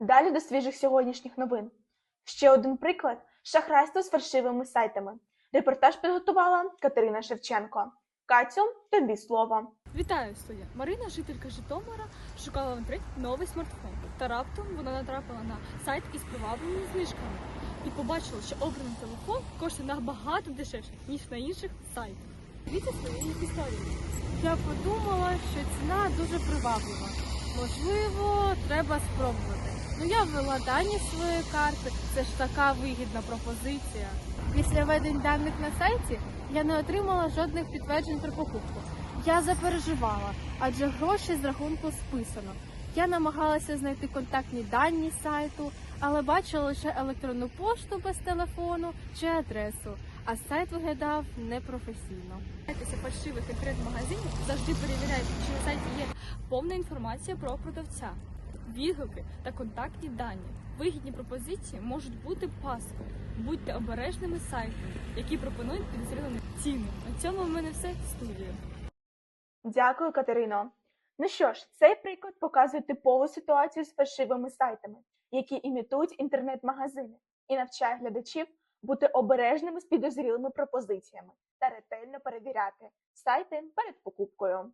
Далі до свіжих сьогоднішніх новин. Ще один приклад шахрайства з фальшивими сайтами. Репортаж підготувала Катерина Шевченко. Катю, тобі слово. Вітаю, студія. Марина, жителька Житомира, шукала в інтернеті новий смартфон. Та раптом вона натрапила на сайт із привабливими знижками і побачила, що обраний телефон коштує набагато дешевше, ніж на інших сайтах. Дивіться свої історії. Я подумала, що ціна дуже приваблива. Можливо, треба спробувати. Ну я ввела дані своєї карти. Це ж така вигідна пропозиція. Після введень даних на сайті я не отримала жодних підтверджень про покупку. Я запереживала, адже гроші з рахунку списано. Я намагалася знайти контактні дані сайту, але бачила лише електронну пошту без телефону чи адресу, а сайт виглядав непрофесійно. Після фальшивих інтернет-магазинів завжди перевіряйте, чи на сайті є повна інформація про продавця, відгуки та контактні дані. Вигідні пропозиції можуть бути паскою. Будьте обережними сайтами, які пропонують підозрілими ціни. На цьому в мене все студія. Дякую, Катерино. Ну що ж, цей приклад показує типову ситуацію з фальшивими сайтами, які імітують інтернет-магазини, і навчає глядачів бути обережними з підозрілими пропозиціями та ретельно перевіряти сайти перед покупкою.